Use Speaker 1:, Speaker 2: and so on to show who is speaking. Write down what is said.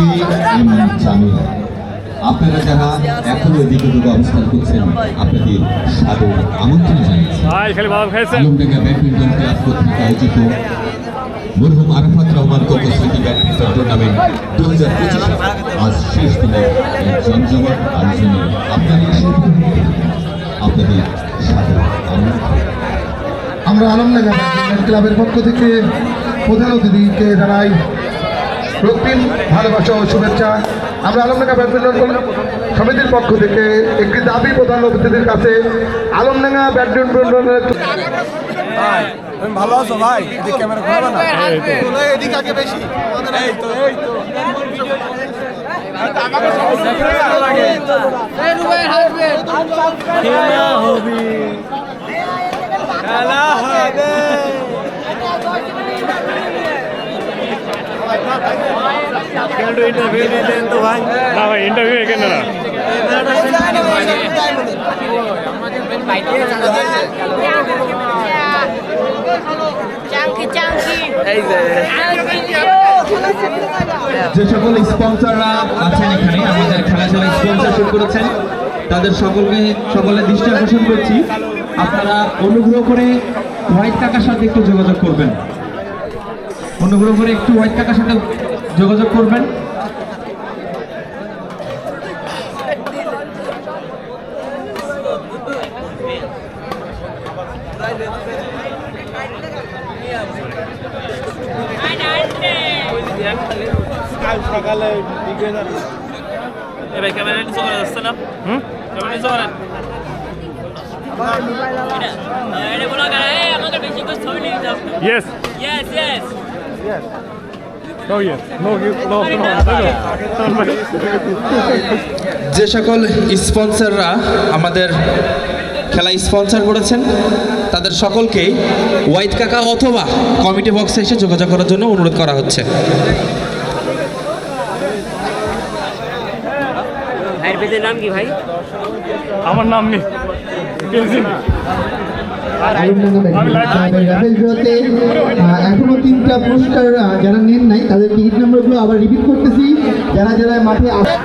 Speaker 1: K M Jamil আপনারা যারা এখনও এদিকে ওদিকে অবস্থান করছেন আপনাদের সাদর আমন্ত্রণ জানাচ্ছি
Speaker 2: ভাই খালি
Speaker 1: আলমডাঙ্গা ব্যাডমিন্টন ক্লাব কর্তৃক আয়োজিত মরহুম আরাফাত রহমান কোকো স্মৃতি ব্যাডমিন্টন টুর্নামেন্ট দু হাজার পঁচিশে আজ শেষ এই জমজমাট আয়োজনে আপনাদের আপনাদের সাদর আমন্ত্রণ।
Speaker 3: আমরা আলমনগর ব্যাডমিন্টন ক্লাবের পক্ষ থেকে প্রধান অতিথিকে জানাই রক্তিম ভালোবাসা ও শুভেচ্ছা। আমরা আলমডাঙ্গা ব্যাডমিন্টন সমিতির পক্ষ থেকে একটি দাবি প্রধান অতিথিদের কাছে আলমডাঙ্গা ব্যাডমিন্টনের
Speaker 4: তুমি ভালো আছো ভাই? এদিকে ক্যামেরা ঘোরাবে না? এদিকে আগে বেশি। এই তো এই তো। খেলা হবে খেলা হবে যে
Speaker 5: সকল স্পন্সররা আছেন এখানে, আমাদের খেলাধুলা স্পন্সরশিপ করেছেন। তাদের সকলকে, সকলের দৃষ্টি আকর্ষণ করছি। আপনারা অনুগ্রহ করে হোয়াইট কাকার সাথে একটু যোগাযোগ করবেন। অনুগ্রহ করে একটু হোয়াইট কাকার সাথে যোগাযোগ করবেন।
Speaker 6: এবার ক্যামেরা নিচে করা যাচ্ছে না
Speaker 2: হুম
Speaker 6: ক্যামেরা নিচে করেন এটা বলো কেন এই
Speaker 5: যে সকল স্পন্সররা আমাদের খেলা স্পন্সর করেছেন তাদের সকলকেই হোয়াইট কাকা অথবা কমিটি বক্সে এসে যোগাযোগ করার জন্য অনুরোধ করা হচ্ছে।
Speaker 6: নাম কি ভাই?
Speaker 2: আমার নাম নেই।
Speaker 3: এখনও তিনটা পুরস্কার যারা নেন নাই তাদের টিকিট নাম্বারগুলো আবার রিপিট করতেছি যারা যারা মাঠে আসে